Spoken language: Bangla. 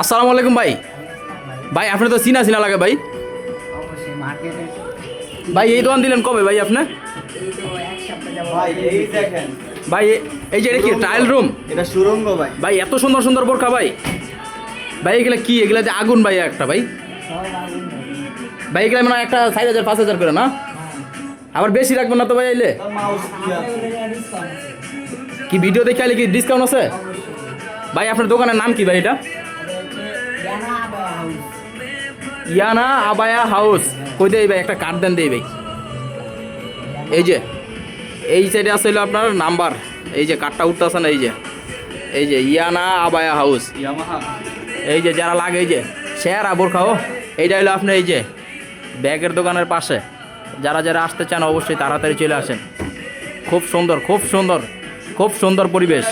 আসসালামু আলাইকুম ভাই। ভাই আপনি তো চিনা চিনা লাগে ভাই। ভাই এই দোকান দিলেন কবে ভাই আপনি? ভাই এই যে এটা কি ট্রায়াল রুম এটা সুরঙ্গ ভাই। ভাই এত সুন্দর সুন্দর বোরকা ভাই। ভাই এগুলা কি? এগুলা যে আগুন ভাই একটা ভাই। ভাই। এগুলা মানে একটা চার হাজার পাঁচ হাজার করে না? আবার বেশি রাখবেন না তো ভাই আইলে কি ভিডিও দেখে আইলে কি ডিসকাউন্ট আছে? ভাই আপনার দোকানের নাম কি ভাই এটা? ইয়ানা আবায়া হাউস। কই দেই ভাই? একটা কার্ড দেন দেই ভাই। এই যে এই সাইডে আছে হলো আপনার নাম্বার এই যে কার্ডটা উঠতেছে না এই যে। এই যে ইয়ানা আবায়া হাউস এই যে যারা লাগে এই যে শেয়ার আবর খাও। এইটা হলো আপনার এই যে ব্যাগের দোকানের পাশে। যারা যারা আসতে চান অবশ্যই তাড়াতাড়ি চলে আসেন। খুব সুন্দর খুব সুন্দর খুব সুন্দর পরিবেশ।